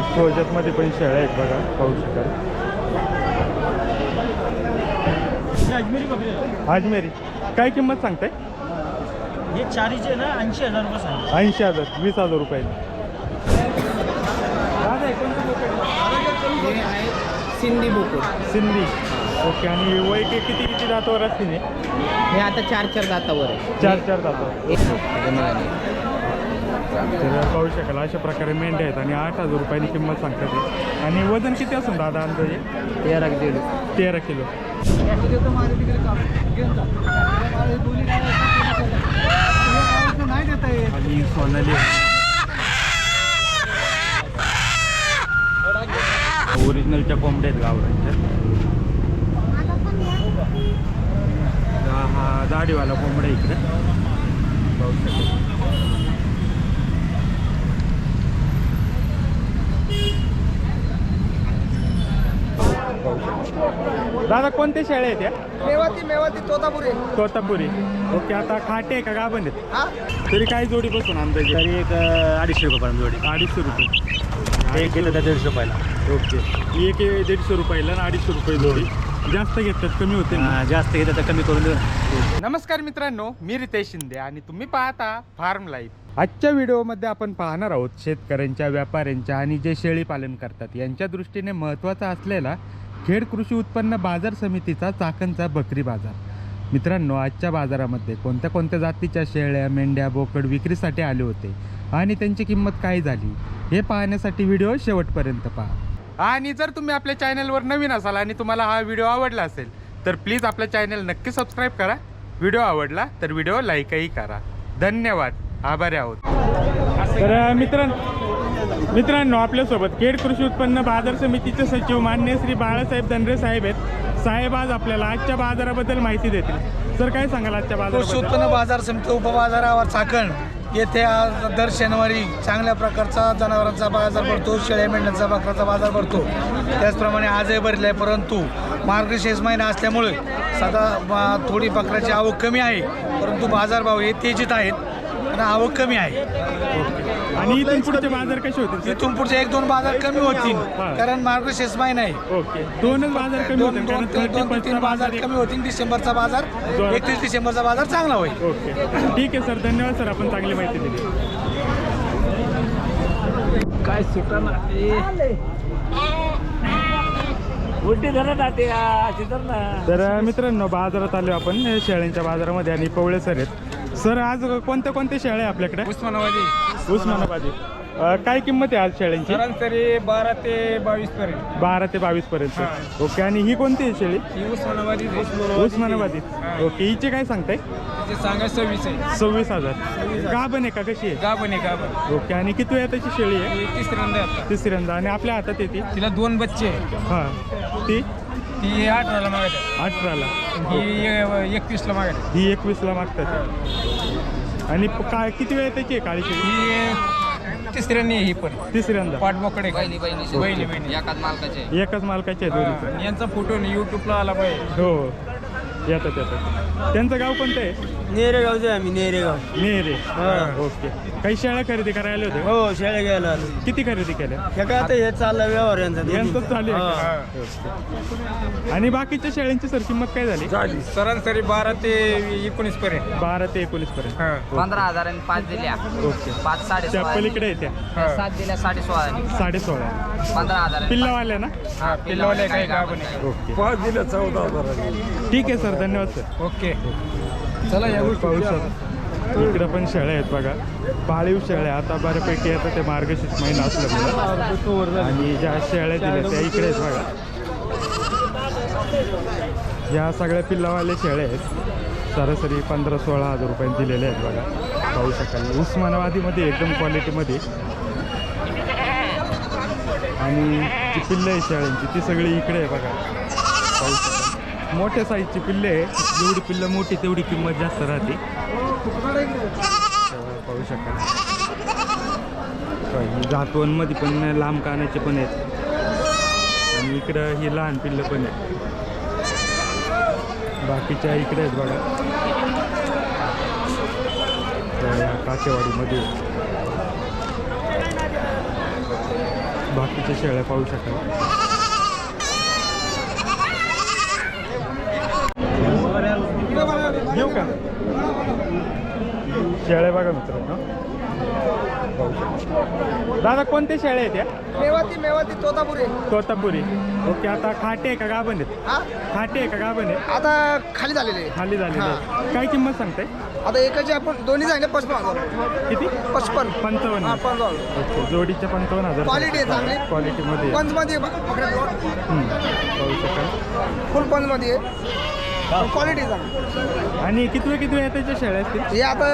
सोजतमध्ये पण शेळ्या आहेत बघा पाहू शकाल. अजमेरी. काय किंमत सांगताय? हे चारीचे ना ऐंशी हजार रुपये ऐंशी हजार वीस हजार रुपये. सिंधी बोकड. सिंधी. ओके आणि वय कि- किती किती दातावर असतील हे? हे आता चार चार दातावर आहे. चार चार दातावर तर पाहू शकाल अशा प्रकारे मेंढ्या आहेत आणि आठ हजार रुपयांनी किंमत सांगतात. आणि वजन किती असून दादा अंदाजे? तेरा दीड तेरा किलो. आणि सोनाली. ओरिजिनलच्या कोंबड्या आहेत गावरांच्या हा दाढीवाला कोंबडा इकडे. पाहू दादा कोणत्या शेळ्या आहेत या मेवाती मेवाती तोतापुरे. तोतापुरी. ओके आता खाटे आहे का? गाभण आहेत? हा? तरी काय जोडी बसून अंदाजे तरी एक अडीचशे रुपयापर्यंत जोडी. अडीचशे रुपये. एक घेतलं तर दीडशे रुपयाला. ओके. एक हे दीडशे रुपयाला आणि अडीचशे रुपये जोडी. जास्त घेतात कमी होते ना? हा, जास्त घेतलं तर कमी करून देऊ नमस्कार मित्रांनो मी रितेश शिंदे आणि तुम्ही पाहता फार्म लाईफ. आजच्या व्हिडिओमध्ये आपण पाहणार आहोत शेतकऱ्यांच्या व्यापाऱ्यांच्या आणि जे शेळी पालन करतात यांच्या दृष्टीने महत्त्वाचा असलेला खेड कृषी उत्पन्न बाजार समितीचा चाकणचा बकरी बाजार. मित्रांनो आजच्या बाजारामध्ये कोणत्या कोणत्या जातीच्या शेळ्या मेंढ्या बोकड विक्रीसाठी आले होते आणि त्यांची किंमत काय झाली हे पाहण्यासाठी व्हिडिओ शेवटपर्यंत पहा. आणि जर तुम्ही आपल्या चॅनलवर नवीन असाल आणि तुम्हाला हा व्हिडिओ आवडला असेल तर प्लीज आपल्या चॅनल नक्की सबस्क्राईब करा. व्हिडिओ आवडला तर व्हिडिओ लाईकही करा. धन्यवाद. आभारी आहोत. तर मित्रांनो मित्रांनो आपल्यासोबत खेड कृषी उत्पन्न बाजार समितीचे सचिव मान्य श्री बाळासाहेब दंडरे साहेब आहेत. साहेब आज आपल्याला आजच्या बाजाराबद्दल माहिती देतील. सर काय सांगाल आजच्या कृषी बाजाराबद्दल? उत्पन्न बाजार समिती उपबाजारावर चाकण. येथे आज दर शनिवारी चांगल्या प्रकारचा जनावरांचा बाजार भरतो शेळ्या मेंढ्यांचा बकराचा बाजार भरतो. त्याचप्रमाणे आजही भरले आहे परंतु मार्गशीर्ष महिना असल्यामुळे सदा थोडी बकऱ्याची आवक कमी आहे. परंतु बाजारभाव हे तेजीत आहेत. आणि आवक कमी आहे. आणि इथून पुढचे बाजार कसे होतील? इथून पुढचे एक दोन बाजार कमी होतील हा. कारण मार्गशीर्ष महिना आहे ओके. दोनच बाजार कमी दोन होतील दोन कारण तीन- दोन ते 31 तीन चा बाजार कमी होतील डिसेंबरचा बाजार. एकतीस डिसेंबरचा बाजार चांगला होईल. ओके. ठीक आहे सर. धन्यवाद सर. आपण चांगली माहिती दिली. काय सुटाना उलटी धरा ना ते अशी धर ना तर मित्रांनो बाजारात आलो आपण हे शेळ्यांच्या बाजारामध्ये आणि पवळे सर आहेत. सर आज कोणत्या कोणत्या शेळ्या आहे आपल्याकडे? उस्मानाबादी. उस्मानाबादी. अ, काय किंमत आहे आज शेळ्यांची सरासरी बारा ते बावीस पर्यंत. बारा ते बावीस पर्यंत. ओके आणि ही कोणती आहे शेळी? ही उस्मानाबादी उस्मानाबादी. ओके हिचे काय सांगताय? सांगा सव्वीस आहे. सव्वीस हजार. गाभण आहे का? कशी आहे? गाभण आहे गाभण. ओके आणि किती वेळा त्याची शेळी आहे? ही तिसऱ्यांदा आहे आता. तिसऱ्यांदा. आणि आपल्या हातात येते तिला दोन बच्चे आहे. हां. ती? ती अठराला मागत अठराला. ही एकवीसला मागत ही एकवीसला मागतात. आणि प- काय किती वेळ त्याची आहे काळी शेळी ही तिसऱ्यांनी आहे ही पण. तिसऱ्यांदा. पाठबोकडे बहिणी बहिणी बहिणी बहिणी. एकाच मालकाचे. एकाच मालकाची आहे दोन्ही पण. हा, यांचा फोटो युट्यूबला आला पाहिजे. हो. येतात येतात. त्यांचं गाव कोणतं आहे? नेरेगावचे आम्ही नेरेगाव. नेरे. ओके. काही शेळ्या खरेदी करायला होते हो शाळा घ्यायला आलो. किती खरेदी केल्या? हे काय आता हे चाललं व्यवहार यांचा यांचं चालू आहे का? आणि बाकीच्या शेळ्यांची सर किंमत काय झाली? सरासरी बारा ते एकोणीस पर्यंत. बारा ते एकोणीस पर्यंत. हा. पंधरा हजार आणि पाच दिल्या. ओके. पाच साडे त्या सोळा. पलीकडे आहे त्या. सात दिल्या साडे सोळा साडे सोळा. पंधरा हजार पिल्लावाल्या ना? हा पिल्लावाले काय गाभण आहे ओके. पाच दिलं चौदा हजार. ठीक आहे सर. धन्यवाद सर. ओके. चला या गोष्टी पाहू शकता. इकडे पण शेळ्या आहेत बघा. पाळीव शेळ्या. आता बऱ्यापैकी आता ते मार्गशीर्ष महिना असल्यामुळे आणि ज्या शेळ्या दिल्या त्या इकडे आहेत बघा. या सगळ्या पिल्लावाले शेळ्या आहेत. सरासरी पंधरा सोळा हजार रुपये दिलेले आहेत बघा. पाहू शकाल. उस्मानाबादीमध्ये एकदम क्वालिटीमध्ये आणि जी पिल्लं आहे शेळ्यांची ती सगळी इकडे आहे बघा. पाहू शकाल. मोठ्या साईजची पिल्ले आहे जेवढी पिल्लं मोठी तेवढी किंमत जास्त राहते. पाहू शकाल. ही जातवनमध्ये पण लांब कानाचे पण आहेत. आणि इकडं ही लहान पिल्लं पण आहेत. बाकीच्या इकडे आहेत बघा. या काचेवाडीमध्ये. बाकीच्या शेळ्या पाहू शकाल. घेऊ का? शेळ्या बघा मित्रांनो. शकता. दादा कोणते शेळ्या आहेत या? मेवाती मेवाती तोतापुरी. तोतापुरी. ओके आता खाटे आहे का? गाभण आहेत? हा? खाटे आहे का? गाभण आहे आता खाली झालेले खाली झालेले आहे. काय किंमत सांगताय? आता एकाचे आपण दोन्ही झाले पचपन हजार. किती? पचपन. पंचावन्न. हा पंचावन्न. ओके जोडीचे पंचावन्न हजार. Quality आहे चांगली. क्वालिटीमध्ये पंचमध्ये पाहू शकाल. फुल पंचमध्ये आहे. क्वालिटी चांगली. आणि कितवे कितवे त्याच्या शेळ्या असतील हे आता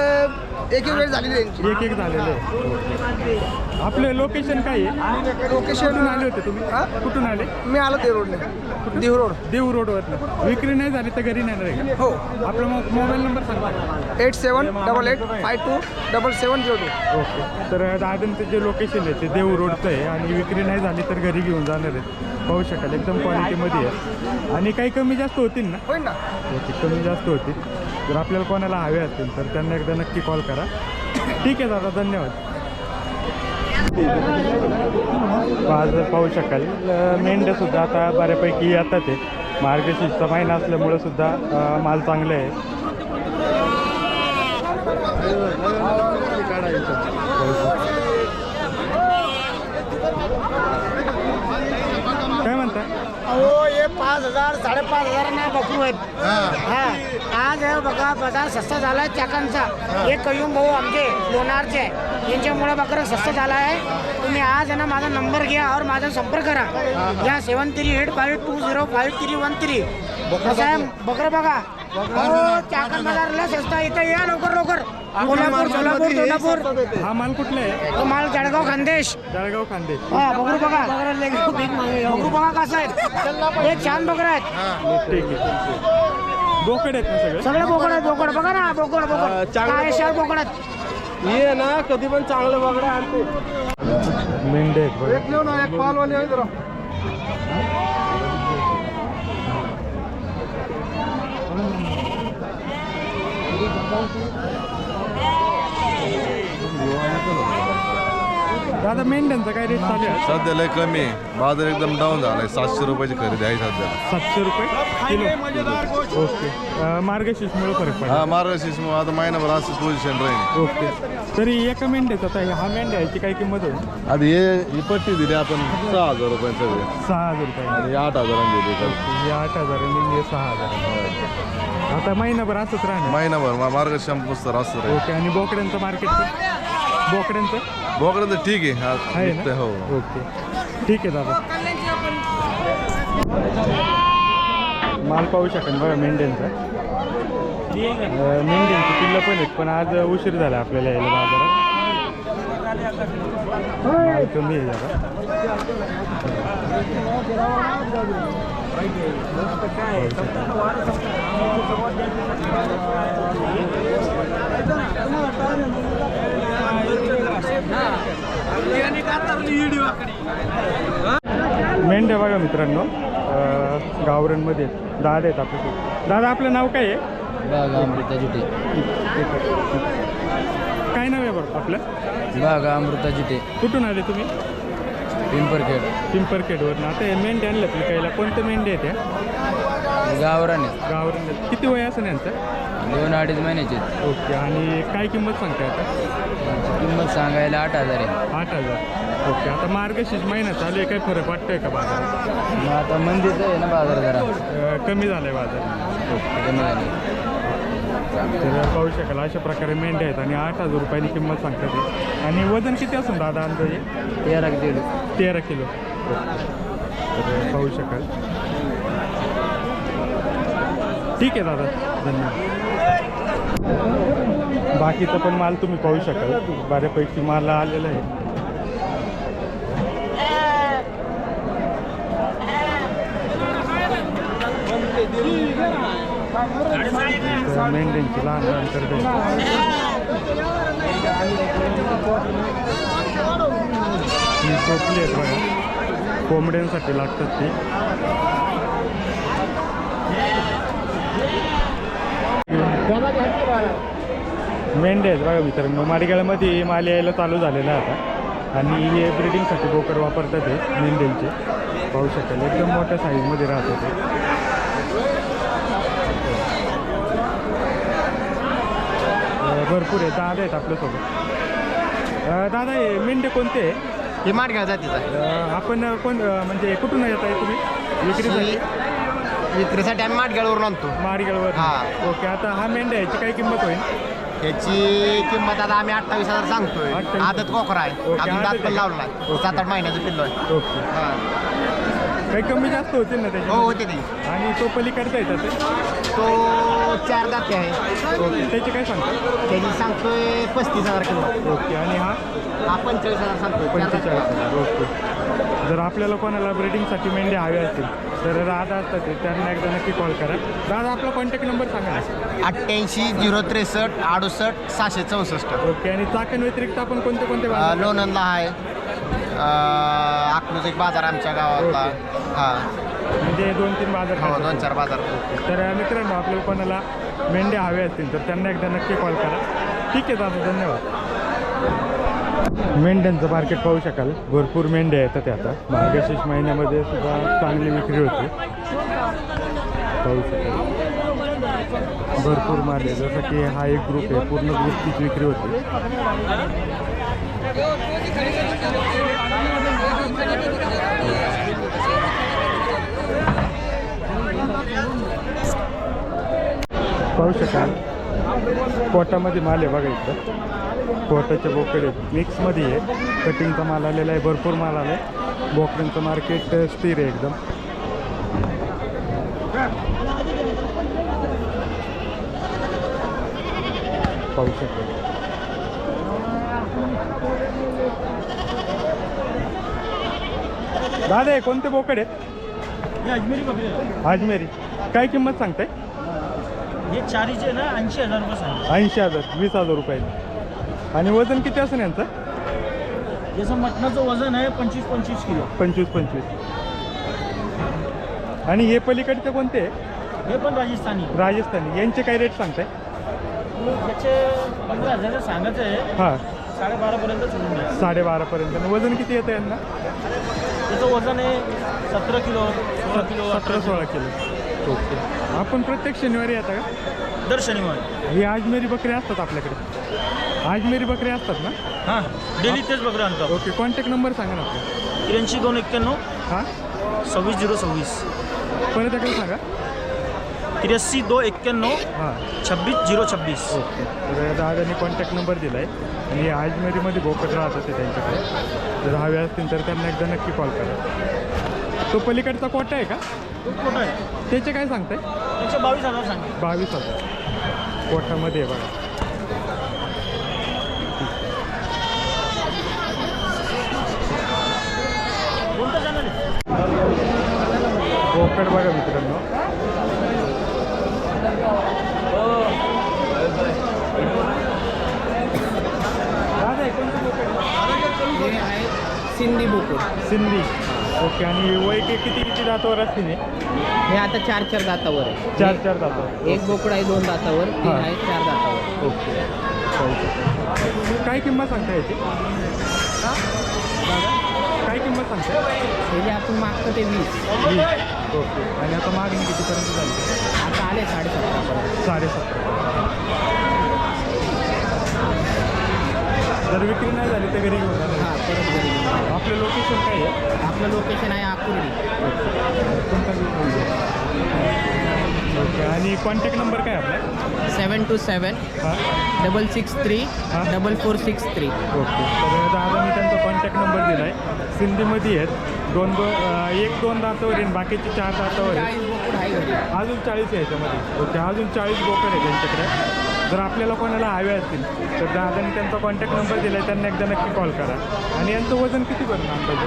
एक एक वेळ झालेली आहे यांची एक एक झालेले आहे. आपलं लोकेशन काय आहे? कुठून लोकेशन आले होते तुम्ही? हा? कुठून आले? मी आलो ते रोडने. देव रोड. देव रोडवरनं विक्री नाही झाली तर घरी नाही आहे हो. आपला मो- मोबाईल नंबर सांगा. Eight seven double eight five two double seven zero two. Okay. तर दादनचं जे लोकेशन आहे ते देव रोडचं आहे आणि विक्री नाही झाली तर घरी घेऊन जाणार आहेत. पाहू शकाल एकदम क्वालिटीमध्ये आहे. आणि काही कमी जास्त होतील ना? होईल ना. ओके कमी जास्त होतील. जर आपल्याला कोणाला हवे असतील तर त्यांना एकदा नक्की कॉल करा. ठीक आहे दादा धन्यवाद. आज पाहू शकाल. मेंढ्यासुद्धा आता बऱ्यापैकी येतात आहे. मार्गशीर्षचा महिना असल्यामुळं सुद्धा माल चांगले आहे. काय म्हणता पाच हजार साडेपाच हजार ना बकरू आहेत. हा. आज हे बघा बाजार स्वस्त झाला आहे चाकांचा. हे कयुम भाऊ आमचे लोणारचे आहे. यांच्यामुळे बकरं स्वस्त झाला आहे. तुम्ही आज ना माझा नंबर घ्या और माझा संपर्क करा. या seven three eight five two zero five three one three. बकरं बघा. हो चाकण बाजारला स्वस्त आहे. इथं या लवकर लवकर. कोल्हापूर सोलापूर सोलापूर हा माल कुठला? आहे तो माल जळगाव खानदेश. जळगाव खांदे हा बकरू बघा. बकरू बघा कसं आहे. हे छान बकरं आहेत. ठीक आहे बोकड आहेत ना सगळे? सगळे बोकड आहेत बोकड. बघा ना बोकड बोकड. काय शार बोकड आहेत ये ना कधी पण चांगलं बघा आणते. मेंढे आहेत बघा. एक पालवाली आहे जरा. दादा मेंढ्यांचा काय रेट चालू आहे? सध्या लय कमी आहे. बाजार एकदम डाऊन झालाय. सातशे रुपयाची खरेदी आहे सध्या. सातशे रुपये किलो. ओके. अं, मार्गशीर्षमुळे फरक पडला. हा मार्गशीर्ष मग आता महिनाभर असंच पोझिशन राहील. ओके. तरी एका मेंढ्याचा आता हा मेंढ्या याची काय किंमत होईल आधी हे ही पट्टी दिली आपण सहा हजार रुपयांचं सहा हजार रुपये. आणि हे आठ हजारांनी दिली हे आठ हजार आणि हे सहा हजार. आता महिनाभर असंच राहणार. महिनाभर मा- मार्गशीर्ष असं राहील. ओके. आणि बोकड्यांचं मार्केट बोकड्यांचं बोकडं तर ठीक आहे. हा आहे ना? हो. ओके. ठीक आहे दादा. माल पाहू शकेल बघा मेंढ्यांचा. अं, मेंढ्यांची पिल्लं पण आहेत पण आज उशीर झाला आपल्याला यायला बाजारात. माल कमी आहे जरा. मेंढ्या बघा मित्रांनो. आहेत. दादा आहेत आपल्यासोबत दादा आपलं नाव काय आहे? बागा अमृता जुटे. काय नाव आहे बरं आपलं? बागा अमृता जुटे. कुठून आले तुम्ही? पिंपरखेड. पिंपरखेडवरनं. आता हे मेंढ्या आणल्यात विकायला. कोणत्या मेंढ्या आहेत त्या गावराने. गावरान. किती वय असं यांचं? दोन अडीच महिन्याचे. ओके. आणि काय किंमत सांगताय आता? किंमत सांगायला आठ हजार आहे. आठ हजार. ओके. आता मार्गशीर्ष महिना चालू आहे. काय फरक वाटतोय का बाजारात? मग आता मंदीच आहे ना बाजार जरा. कमी झालाय बाजार. कमी झाली तर पाहू शकाल अशा प्रकारे मेंढ्या आहेत आणि आठ हजार रुपयाची किंमत सांगतात आणि वजन किती असून दादा अंदाजे? तेरा दीड तेरा किलो. पाहू शकाल. ठीक आहे दादा धन्यवाद. बाकीचा पण माल तुम्ही पाहू शकाल. बऱ्यापैकी माल आलेला आहे. मेंढ्यांची लहान लहान ही टोपली आहेत बघा. कोंबड्यांसाठी लागतात ती. मेंढे आहेत बघा मित्रांनो. माडगाळमध्ये माल यायला चालू झालेला आहे आता. आणि हे ब्रिडिंगसाठी बोकड वापरतात हे मेंढ्यांचे. पाहू शकाल. एकदम मोठ्या साईजमध्ये राहतात ते भरपूर आहे. दादा आहेत आपल्यासोबत. दादा हे मेंढे कोणते आहे? ही माडगाव जातीचा अं, आपण कोण अं, म्हणजे कुठून येत आहे तुम्ही विक्रीसाठी विक्रीसाठी आम्ही माडगाववरून आणतो मारिगडवर हा. ओके आता हा मेंढ्या याची काय किंमत होईल त्याची किंमत आता आम्ही अठ्ठावीस हजार सांगतोय 28,000. आदत कोकरा आहे ओके, अजून दात आदत पण आहे. लावला आहे. सात आठ महिन्याचं पिल्लो आहे ओके हा. काही कमी जास्त होतील ना हो त्याच्या होते ती. आणि तो पलीकडचा येतात ते तो चार दाते आहे. ओके. त्याचे काय सांगता त्याची सांगतोय पस्तीस हजार किंमत ओके आणि हा? हा पंचेचाळीस हजार सांगतोय. दाते. पंचेचाळीस हजार ओके. जर आपल्याला कोणाला ब्रिडिंगसाठी मेंढ्या हव्या असतील तर दादा असतात त्यांना एकदा नक्की कॉल करा. दादा आपला कॉन्टॅक्ट नंबर सांगा अठ्ठ्याऐंशी झिरो त्रेसष्ट अडुसष्ट सहाशे चौसष्ट. ओके आणि चाकण व्यतिरिक्त आपण कोणते कोणते लोणंदला आहे. अकलूज एक बाजार आमच्या गावातला. हा. म्हणजे दोन तीन बाजार हो. दोन चार बाजार तर मित्रांनो आपल्याला कोणाला मेंढ्या हव्या असतील तर त्यांना एकदा नक्की कॉल करा. ठीक आहे दादा धन्यवाद. मेंढ्यांचं मार्केट पाहू शकाल. भरपूर मेंढ्या येतात आता. मार्गशीर्ष महिन्यामध्ये सुद्धा चांगली विक्री होते. पाहू शकाल. भरपूर माल आहे. जसं की हा एक ग्रुप आहे. पूर्ण ग्रुपचीच विक्री होते. पाहू शकाल. पोटामध्ये माल आहे बघा इथं. पोटाच्या बोकडे मिक्समध्ये आहे. कटिंगचा माल आलेला आहे. भरपूर माल आला आहे बोकड्यांचं मार्केट स्थिर आहे एकदम. पाहू शकाल. दादा हे कोणते बोकड आहेत? अजमेरी काय किंमत सांगताय? हे चारीचे ना ऐंशी हजार रुपये ऐंशी हजार वीस हजार रुपये. आणि वजन किती असेल यांचं? याचं मटणाचं वजन आहे पंचवीस पंचवीस किलो. पंचवीस पंचवीस. आणि हे पलीकडचे कोणते? आहे? हे पण राजस्थानी. राजस्थानी. यांचे काय रेट सांगताय? याचे पंधरा हजार सांगायचं आहे. हां. साडेबारापर्यंत. साडेबारापर्यंत वजन किती येतं यांना? त्याचं वजन आहे सतरा किलो सोळा किलो सतरा सोळा किलो. ओके. आपण प्रत्येक शनिवारी येता का? दर शनिवार. ही आजमेरी बकरी असतात आपल्याकडे. आजमेरी बकरी असतात ना? हां डेली तेच बकरं आणतो. ओके कॉन्टॅक्ट नंबर सांगा ना आपला त्र्याऐंशी दोन एक्क्याण्णव हां? सव्वीस झिरो सव्वीस. परत एकदा सांगा. त्र्याऐंशी दो एक्क्याण्णव हां. छब्बीस झिरो छब्बीस. ओके. तर दादांनी कॉन्टॅक्ट नंबर दिला आहे आणि आजमेरीमध्ये बोकड राहतात ते त्यांच्याकडे. जर हवे असतील तर त्यांना एकदा नक्की कॉल करा. तो पलीकडचा कोटा आहे का? मोठं आहे. त्याचे काय सांगताय? त्याचे बावीस हजार सांगा. बावीस हजार. कोटामध्ये आहे बघा. बोकड बघा मित्रांनो दादा हे कोणतं बोकड आहे? सिंधी बोकड सिंधी. ओके आणि वय कि- किती किती दातावर असतील हे? हे आता चार चार दातावर आहे. चार चार दातावर. एक बोकड आहे दोन दातावर तीन हा. आहे चार दातावर. ओके. चालतंय. काय किंमत सांगता याची? काय किंमत सांगता हे जे आपण मागतो ते वीस. वीस. ओके. आणि आता मागणी कितीपर्यंत झाली? आता आले साडेसतरापर्यंत. साडेसतरा जर विक्री नाही झाली तर घरी घेऊन जाणार. हां परत घरी घेऊन. आपलं लोकेशन काय आहे? आपलं लोकेशन आहे आकुर्डी कोणता ओके आणि कॉन्टॅक्ट नंबर काय आपला? सेवन टू सेवन हां. डबल सिक्स थ्री हा. Double four six three. Okay तर दादानी त्यांचा कॉन्टॅक्ट नंबर दिला आहे सिंधीमध्ये आहेत. दोन दोन अं, एक दोन दातावर येईल बाकीचे चार दातावर आहेत. चाळीस बोकड आहे घरी. अजून चाळीस आहे याच्यामध्ये. ओके अजून चाळीस बोकड आहे त्यांच्याकडे. जर आपल्याला कोणाला हवे असतील तर दादानी त्यांचा कॉन्टॅक्ट नंबर दिला आहे त्यांना एकदा नक्की कॉल करा. आणि यांचं वजन किती अंदाजे?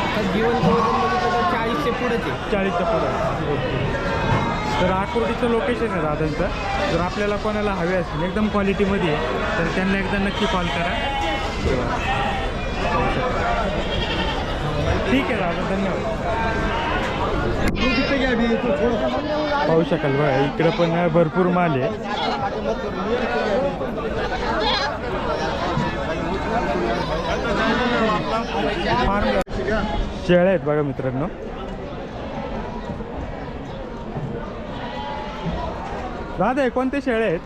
आता जीवन वजन बघितलं तर चाळीसचे पुढेच आहे. चाळीसच्या पुढं. ओके. तर आकुर्डीचं लोकेशन आहे दादांचं. जर आपल्याला कोणाला हवे असतील एकदम क्वालिटीमध्ये आहे तर त्यांना एकदा नक्की कॉल करा. ठीक आहे दादा धन्यवाद. पाहू शकाल बघा इकडं पण भरपूर माल आहे. शेळ्या आहेत बघा मित्रांनो. दादा कोणते शेळे आहेत?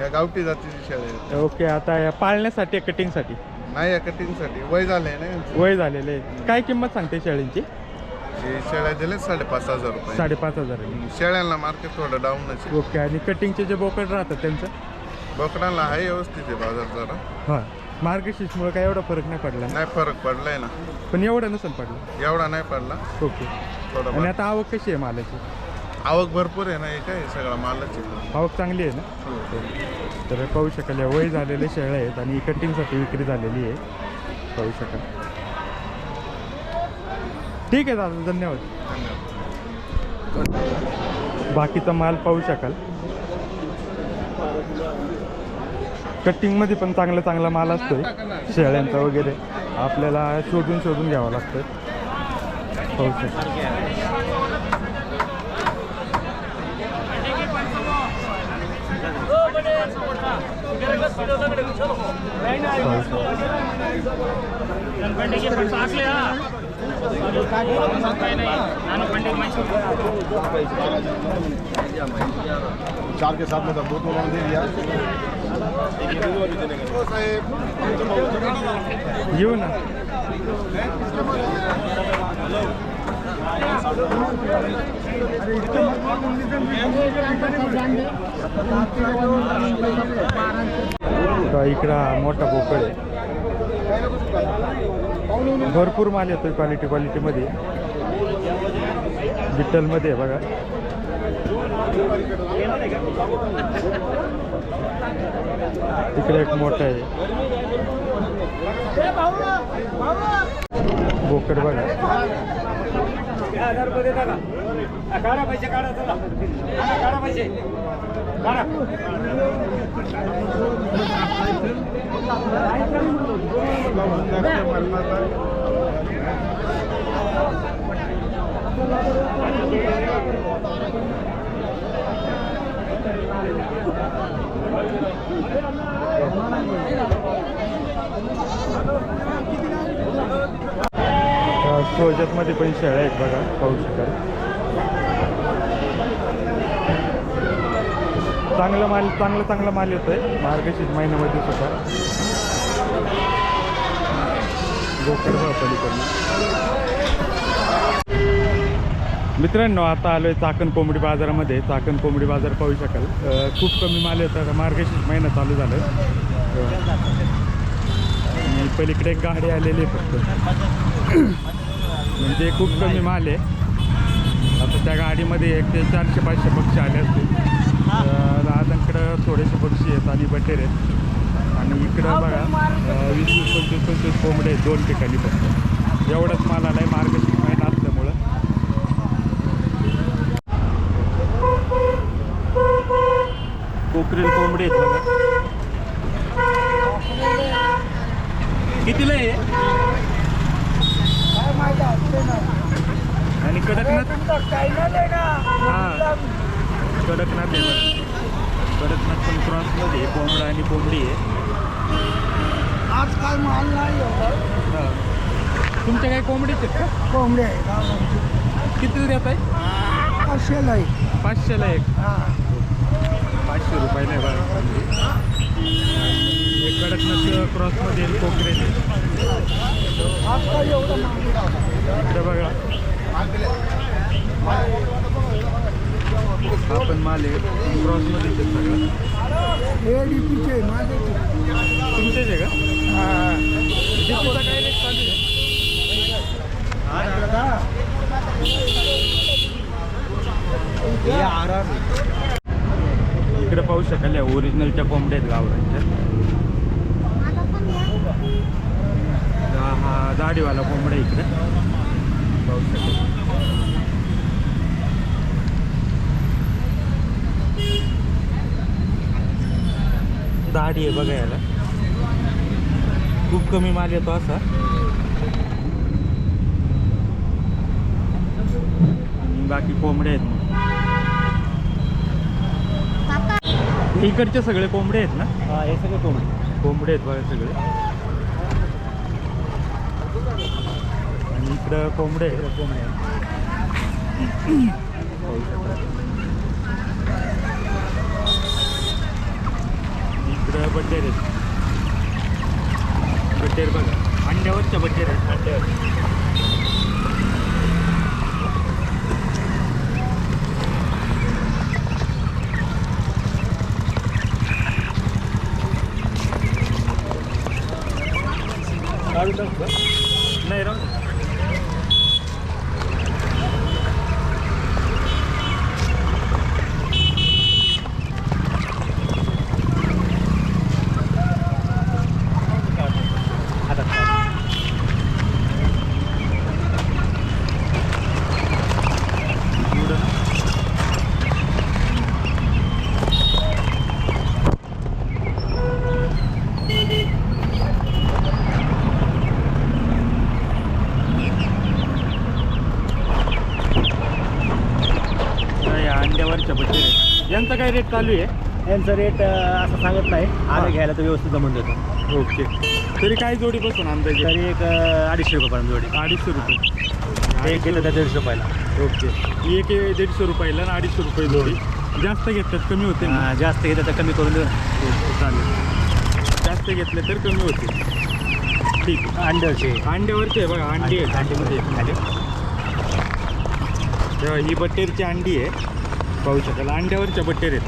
या गावठी जातीची शेळ्या आहेत. ओके आता या पाळण्यासाठी कटिंगसाठी नाही कटिंगसाठी वय झाले ना. वय झालेले काय किंमत सांगते शेळींची हे शेळ्या दिले साडेपाच हजार रुपये. साडेपाच हजार आहे. शेळ्यांना मार्केट थोडं डाऊनच आहे. ओके आणि कटिंगचे जे बोकड राहतात त्यांचं? बोकडांना आहे व्यवस्थित आहे बाजार जरा. हां मार्गशीर्षमुळे काय एवढा फरक नाही पडला? नाही फरक पडलाय ना. पण एवढं नसेल पडलं. एवढा नाही पडला. ओके. थोडा आणि आता आवक कशी आहे मालाची? आवक भरपूर आहे ना हे काय सगळा मालच आहे. आवक चांगली आहे ना? तर पाहू शकाल या वय झालेले शेळ्या आहेत आणि कटिंगसाठी विक्री झालेली आहे. पाहू शकाल. ठीक आहे दादा धन्यवाद. बाकीचा माल पाहू शकाल. कटिंगमध्ये पण चांगला चांगला माल असतो शेळ्यांचा वगैरे. आपल्याला शोधून शोधून घ्यावा लागतं पाहू शकाल. चार के साथ में दो दो दे दिया। येऊ ना। तर इकडं हा मोठा बोकड आहे भरपूर माल आहे क्वालिटी क्वालिटीमध्ये विठ्ठलमध्ये आहे बघा. तिकडे एक मोठं आहे. बोकड बघा. काढा पाहिजे काढा काढा पाहिजे काढा. सोजतमध्ये पण शेळ्या आहेत बघा पाहू शकाल. चांगला माल चांगला चांगला माल येतोय. मार्गशीर्ष महिन्यामध्ये सुद्धा. बोकड पलीकडनं. मित्रांनो आता आलोय चाकण कोंबडी बाजारामध्ये. चाकण कोंबडी बाजार पाहू शकाल. खूप कमी माल येतात मार्गशीर्ष महिना चालू झालं आणि पलीकडे एक गाडी आलेली आहे फक्त. म्हणजे खूप कमी माल आहे. आता त्या गाडीमध्ये एक ते चारशे पाचशे पक्षी आले असतील. तर दादांकडं थोडेसे पक्षी आहेत आणि बटेर आहेत. आणि इकडं बघा वीस वीस पंचवीस पंचवीस कोंबडे आहेत दोन ठिकाणी फक्त. एवढंच माल आला आहे मार्गशीर्ष महिना असल्यामुळं. कोकरेल कोंबडे आहेत बघा. कितीला आहे आणि कडकनाथ? हा. कडकनाथ आहे. कडकनाथ पण क्रॉसमध्ये आहे. कोंबडा आणि कोंबडी आहे. आज काय माल नाही हा. तुमच्या काही कोंबडीच आहेत का? कोंबडे किती देत आहे? कशेल आहे पाचशेला एक. पाचशे रुपयाला आहे बघा कोंबडी एक कडकनाथ क्रॉसमध्ये आहे, कोकरेल आहे आज काय एवढं इकडे बघा. हा पण माल आहे क्रॉसमध्ये माझे तुमचेच आहे का डिपोचा काय रेट चालू आहे इकडे पाहू शकाल या ओरिजिनलच्या कोंबड्या आहेत गावरांच्या हा- दाढीवाला कोंबड्या इकडे. पाहू शकाल. दाढी आहे बघा याला खूप कमी माल येतो असा. आणि बाकी कोंबडे आहेत इकडचे सगळे कोंबडे आहेत ना? हा हे सगळे कोंबडी. कोंबडे आहेत बघा सगळे. आणि इकडं कोंबडे आहेत. कोंबडे पाहू शकता. इकडं बड्डेर आहेत बड्डेर बघा अंड्यावरच्या बड्डेर आहेत अंड्यावर नाही राहू दे. नाही, अंड्यावरच्या बड्डे यांचा काय रेट चालू आहे. यांचा रेट असं सांगत नाही. आम्ही घ्यायला तर व्यवस्थित जमून देतो ओके. तरी काय जोडी बसून अंदाजे? तरी एक अं, अडीचशे रुपयापर्यंत जोडी. अडीचशे रुपये. एक घेतं त्या दीडशे रुपयाला. ओके. एक दीडशे रुपयाला आणि अडीचशे रुपये जोडी. जास्त घेतल्यात कमी होते ना? अं, जास्त घेतं तर कमी करून देऊ ओके चालेल. जास्त घेतले तर कमी होते ठीक आहे. अंड्याचे. अंड्यावरचे आहे बघा अंडी आहे अंडीमध्ये खाली. तेव्हा ही बट्टेरची अंडी आहे. पाहू शकाल. अंड्यावरच्या बट्टेर आहेत.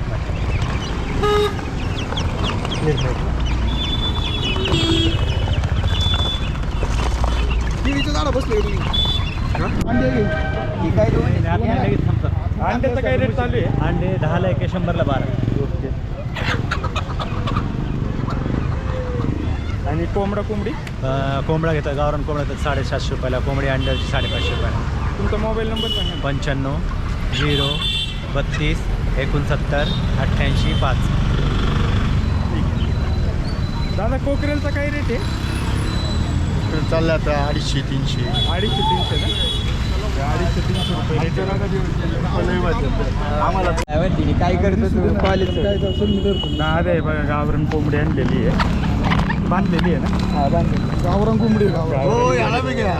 अंडे लगेच थांबतात अंड्याचा काय रेट चालू आहे? अंडे दहाला एक शंभरला बारा. ओके. आणि कोंबडा कोंबडी? कोंबडा घेतात गावरान कोंबडा घेतात साडेसातशे रुपयाला. कोंबडी अंड्याची साडेपाचशे रुपयाला. तुमचा मोबाईल नंबर सांगा. पंच्याण्णव झिरो बत्तीस एकोणसत्तर अठ्ठ्याऐंशी पाच. दादा कोकरेलचा काय रेट आहे? चालल्या आता अडीचशे तीनशे. अडीचशे तीनशे ना? अडीचशे तीनशे रुपये आम्हाला काय करतो कॉलेज दादा आहे बघा गावरण कोंबडी आणलेली आहे. बांधलेली आहे ना? गावरान कोंबडी. हो, याला बी घ्या.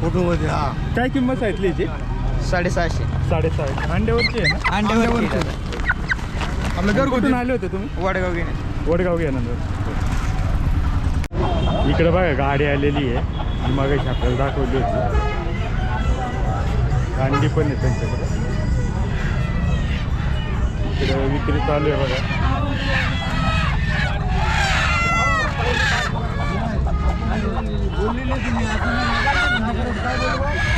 फोटोमध्ये हा. काय किंमत आहे याची? साडेसहाशे. साडेसहा अंड्यावरची आहे ना? अंड्यावर आपलं कुठून आले होते तुम्ही? वडगाव घेणे. वडगाव घेणार. इकडे बघा गाडी आलेली आहे. मग आपल्याला दाखवली होती. अंडी पण आहे त्यांच्याकडे. इकडे विक्री चालू आहे बघा. आणि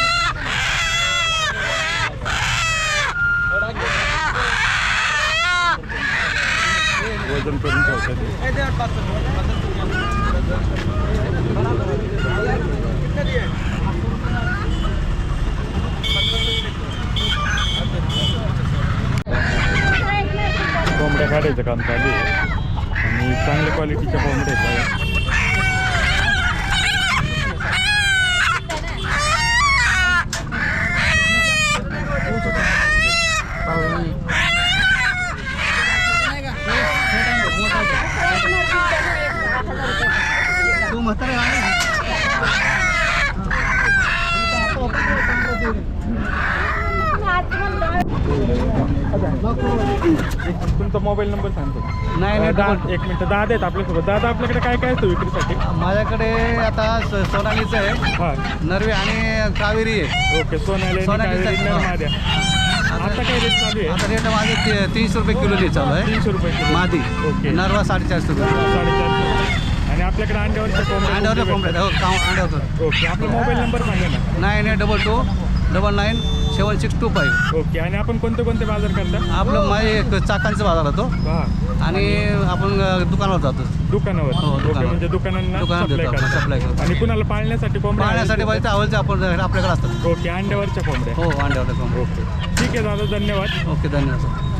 आयोजन करून ठेवतात. कोंबड्या काढायचं काम चालू आहे. आणि चांगल्या क्वालिटीच्या कोंबड्या आहेत बघा. तुमचा मोबाईल नंबर सांगतो. नाही नाही एक मिनिट दादा आहेत आपल्यासोबत. दादा आपल्याकडे काय काय असतं विक्रीसाठी? माझ्याकडे आता स- सोनालीचं आहे. हां. नरवे आणि कावेरी आहे. ओके सोनाली आता काय रेट चालू आहे? आता रेट माझे ते- तीनशे रुपये किलो चालू आहे. तीनशे रुपये किलो. मादी. ओके. नरवा साडेचारशे रुपये. साडेचारशे. आणि आपल्याकडे अंड्यावर कोंबड्या हो अंड्यावर ओके आपला मोबाईल नंबर सांगा ना. Nine eight double two double nine seven six two five okay आणि आपण कोणते कोणते बाजार करता? आपलं माझे एक चाकांचा बाजार होतो. हा. आणि आपण अ, दुकानावर जातो. दुकानावर. हो, ओके दुकानावर. म्हणजे दुकानांना दुकानात सप्लाय देतो आपण, करता. supply करतो. आणि कुणाला पाळण्यासाठी कोंबड्या पाहण्यासाठी पाहिजे आवडते आपण आपल्याकडे असतात. ओके अंड्यावरच्या कोंबड्या. हो अंड्यावर ओके. ठीक आहे दादा धन्यवाद. ओके धन्यवाद